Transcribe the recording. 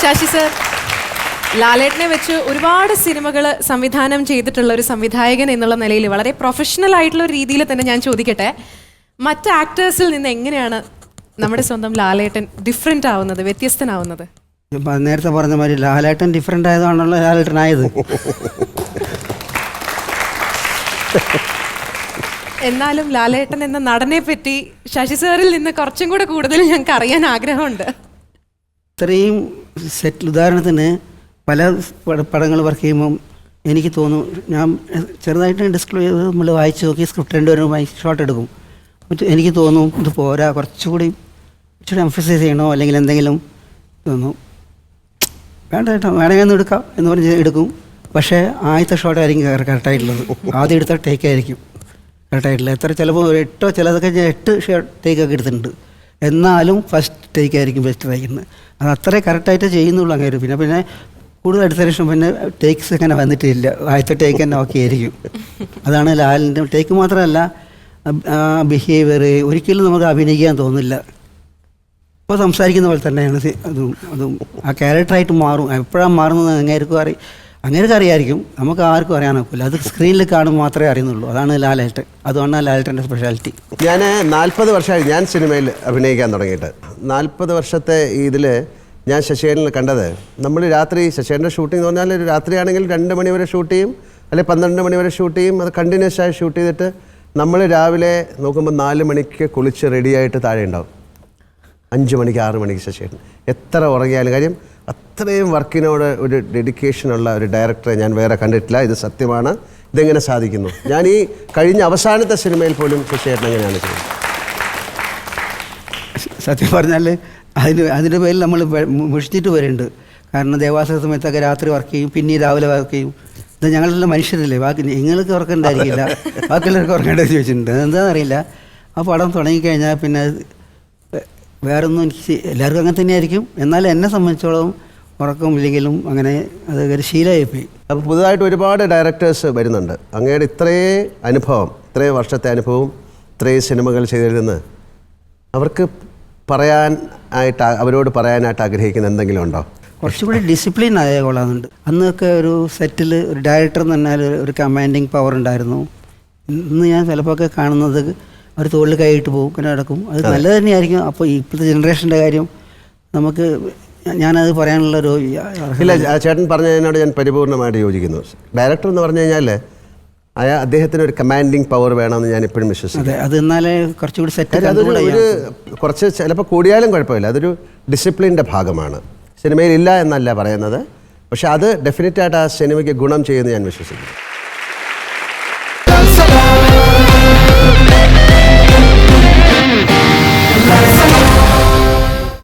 Sasi sir ലാലേട്ടനെ വെച്ച് ഒരുപാട് സിനിമകൾ സംവിധാനം ചെയ്തിട്ടുള്ള ഒരു സംവിധായകൻ എന്നുള്ള നിലയിൽ വളരെ പ്രൊഫഷണൽ ആയിട്ടുള്ള ഒരു രീതിയിൽ തന്നെ ഞാൻ ചോദിക്കട്ടെ. മറ്റ് ആക്ടേഴ്സിൽ നിന്ന് എങ്ങനെയാണ് നമ്മുടെ സ്വന്തം ലാലേട്ടൻ ഡിഫറെന്റ് ആവുന്നത് വ്യത്യസ്തനാവുന്നത്? നേരത്തെ പറഞ്ഞ മാതിരി ലാലേട്ടൻ ഡിഫറെന്റ് ആയതാണല്ലോ ലാലേട്ടനായത്. എന്നാലും ലാലേട്ടൻ എന്ന നടനെ പറ്റി ശശി സാറിൽ നിന്ന് കുറച്ചും കൂടെ കൂടുതൽ ഞങ്ങൾക്ക് അറിയാൻ ആഗ്രഹമുണ്ട്. ഇത്രയും സെറ്റിൽ ഉദാഹരണത്തിന് പല പടങ്ങൾ വർക്ക് ചെയ്യുമ്പം എനിക്ക് തോന്നും ഞാൻ ചെറുതായിട്ട് ഡിസ്ക്ലോ ചെയ്ത് നമ്മൾ വായിച്ച് നോക്കി സ്ക്രിപ്റ്റ് രണ്ടുപേരും ഷോട്ട് എടുക്കും. എനിക്ക് തോന്നും ഇത് പോരാ കുറച്ചുകൂടി ഇച്ചിരി എംഫസൈസ് ചെയ്യണോ അല്ലെങ്കിൽ എന്തെങ്കിലും തോന്നും. വേണ്ട കേട്ടോ വേണമെങ്കിൽ ഒന്ന് എടുക്കാം എന്ന് പറഞ്ഞ് എടുക്കും. പക്ഷേ ആദ്യത്തെ ഷോട്ടായിരിക്കും കറക്റ്റായിട്ടുള്ളത്. ആദ്യം എടുത്ത ടേക്ക് ആയിരിക്കും. കറക്റ്റായിട്ടുള്ളത് എത്ര ചിലപ്പോൾ എട്ടോ ചിലതൊക്കെ ഞാൻ എട്ട് ടേക്കൊക്കെ എടുത്തിട്ടുണ്ട്. എന്നാലും ഫസ്റ്റ് ടേക്ക് ആയിരിക്കും ബെസ്റ്റ് ആയിരിക്കുന്നത് അത് അത്രേ കറക്റ്റായിട്ട് ചെയ്യുന്നുള്ളൂ അങ്ങനെ. പിന്നെ പിന്നെ കൂടുതൽ അടുത്ത ലക്ഷം പിന്നെ ടേക്സ് അങ്ങനെ വന്നിട്ടില്ല. ആദ്യത്തെ ടേക്ക് തന്നെ ഓക്കെ ആയിരിക്കും. അതാണ് ലാലിന്റെ ടേക്ക് മാത്രമല്ല ബിഹേവിയർ ഒരിക്കലും നമുക്ക് അഭിനയിക്കാൻ തോന്നില്ല. ഇപ്പോൾ സംസാരിക്കുന്ന പോലെ തന്നെയാണ്. അതും അതും ആ ക്യാരക്ടറായിട്ട് മാറും. എപ്പോഴാണ് മാറുന്നത് അങ്ങേർക്കും അറി അങ്ങേർക്ക് അറിയായിരിക്കും. നമുക്ക് ആർക്കും അറിയാൻ അത് സ്ക്രീനിൽ കാണും മാത്രമേ അറിയുന്നുള്ളൂ. അതാണ് ലാലേട്ടൻ അതുകൊണ്ടാണ് ലാലേട്ടന്റെ സ്പെഷ്യാലിറ്റി ഞാൻ നാൽപ്പത് വർഷമായി ഞാൻ സിനിമയിൽ അഭിനയിക്കാൻ തുടങ്ങിയിട്ട്. നാൽപ്പത് വർഷത്തെ ഇതിൽ ഞാൻ ശശികേരനിൽ കണ്ടത്. നമ്മൾ രാത്രി ശശികേരന്റെ ഷൂട്ടിംഗ് എന്ന് പറഞ്ഞാൽ രാത്രിയാണെങ്കിൽ രണ്ട് മണി വരെ ഷൂട്ട് ചെയ്യും അല്ലെങ്കിൽ പന്ത്രണ്ട് മണി വരെ ഷൂട്ട് ചെയ്യും. അത് കണ്ടിന്യൂസ് ആയി ഷൂട്ട് ചെയ്തിട്ട് നമ്മൾ രാവിലെ നോക്കുമ്പോൾ നാല് മണിക്ക് കുളിച്ച് റെഡിയായിട്ട് താഴെ ഉണ്ടാവും. അഞ്ച് മണിക്ക് ആറ് മണിക്ക് ശശികേരൻ എത്ര ഉറങ്ങിയാലും കാര്യം അത്രയും വർക്കിനോട് ഒരു ഡെഡിക്കേഷനുള്ള ഒരു ഡയറക്ടറെ ഞാൻ വേറെ കണ്ടിട്ടില്ല. ഇത് സത്യമാണ്. ഇതെങ്ങനെ സാധിക്കുന്നു? ഞാൻ ഈ കഴിഞ്ഞ അവസാനത്തെ സിനിമയിൽ പോലും കൃഷിയായിട്ട് എങ്ങനെയാണ് ചെയ്യുന്നത് സത്യം പറഞ്ഞാൽ അതിന് അതിന്റെ പേരിൽ നമ്മൾ മുഷിച്ചിട്ട് വരുന്നുണ്ട് കാരണം ദേവാസ സമയത്തൊക്കെ രാത്രി വർക്ക് ചെയ്യും പിന്നെ രാവിലെ വർക്ക് ചെയ്യും. ഇത് ഞങ്ങളെല്ലാം മനുഷ്യരല്ലേ ബാക്കി നിങ്ങൾക്ക് ഉറക്കണ്ടായിരിക്കില്ല. ബാക്കിയുള്ളവർക്ക് ഉറക്കേണ്ടത് ചോദിച്ചിട്ടുണ്ട്. എന്താണെന്നറിയില്ല ആ പടം തുടങ്ങിക്കഴിഞ്ഞാൽ പിന്നെ വേറൊന്നും എനിക്ക് എല്ലാവർക്കും അങ്ങനെ തന്നെയായിരിക്കും. എന്നാൽ എന്നെ സംബന്ധിച്ചോളം ഉറക്കമില്ലെങ്കിലും അങ്ങനെ അത് ഒരു ശീലമായിപ്പോയി. അപ്പോൾ പുതുതായിട്ട് ഒരുപാട് ഡയറക്ടേഴ്സ് വരുന്നുണ്ട്. അങ്ങയുടെ ഇത്രേ അനുഭവം ഇത്രയും വർഷത്തെ അനുഭവം ഇത്രയും സിനിമകൾ ചെയ്തിരുന്ന് അവർക്ക് പറയാൻ ആയിട്ട് അവരോട് പറയാനായിട്ട് ആഗ്രഹിക്കുന്ന എന്തെങ്കിലും ഉണ്ടോ? കുറച്ചുകൂടി ഡിസിപ്ലിൻ ആയ കൊള്ളാറുണ്ട് അന്നൊക്കെ ഒരു സെറ്റിൽ ഒരു ഡയറക്ടർ എന്ന് പറഞ്ഞാൽ ഒരു കമാൻഡിങ് പവർ ഉണ്ടായിരുന്നു. ഇന്ന് ഞാൻ ചിലപ്പോൾ ഒക്കെ കാണുന്നത് അവർ തോളിൽ കൈയിട്ട് പോകും പിന്നെ നടക്കും. അത് നല്ലത് തന്നെയായിരിക്കും. അപ്പോൾ ഇപ്പോഴത്തെ ജനറേഷന്റെ കാര്യം നമുക്ക് ഞാനത് പറയാനുള്ള ഒരു ഇല്ല ചേട്ടൻ പറഞ്ഞതിനോട് ഞാൻ പരിപൂർണമായിട്ട് യോജിക്കുന്നു. ഡയറക്ടർ എന്ന് പറഞ്ഞു കഴിഞ്ഞാൽ അയാൾ അദ്ദേഹത്തിന് ഒരു കമാൻഡിങ് പവർ വേണമെന്ന് ഞാൻ എപ്പോഴും വിശ്വസിക്കുന്നു അതെ അത് എന്നാലേ കുറച്ചുകൂടി സെറ്റ് അതൊരു ഒരു കുറച്ച് ചിലപ്പോൾ കൂടിയാലും കുഴപ്പമില്ല. അതൊരു ഡിസിപ്ലിന്റെ ഭാഗമാണ്. സിനിമയിൽ ഇല്ല എന്നല്ല പറയുന്നത്. പക്ഷെ അത് ഡെഫിനറ്റായിട്ട് ആ സിനിമയ്ക്ക് ഗുണം ചെയ്യുമെന്ന് ഞാൻ വിശ്വസിക്കുന്നു.